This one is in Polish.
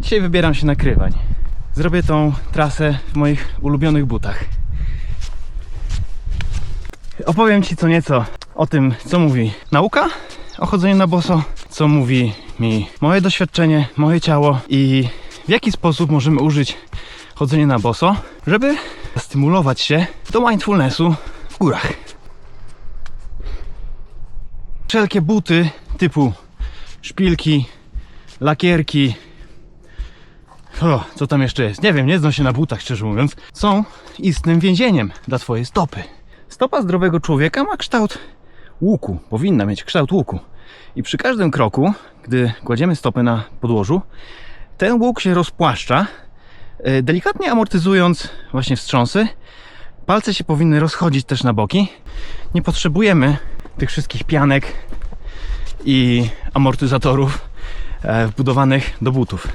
Dzisiaj wybieram się na Krywań. Zrobię tą trasę w moich ulubionych butach. Opowiem Ci co nieco o tym, co mówi nauka o chodzeniu na boso, co mówi mi moje doświadczenie, moje ciało i w jaki sposób możemy użyć chodzenia na boso, żeby stymulować się do mindfulnessu w górach. Wszelkie buty typu szpilki, lakierki, o, co tam jeszcze jest? Nie wiem, nie znam się na butach, szczerze mówiąc. Są istnym więzieniem dla Twojej stopy. Stopa zdrowego człowieka ma kształt łuku, powinna mieć kształt łuku. I przy każdym kroku, gdy kładziemy stopę na podłożu, ten łuk się rozpłaszcza, e, delikatnie amortyzując właśnie wstrząsy. Palce się powinny rozchodzić też na boki. Nie potrzebujemy tych wszystkich pianek i amortyzatorów e, wbudowanych do butów.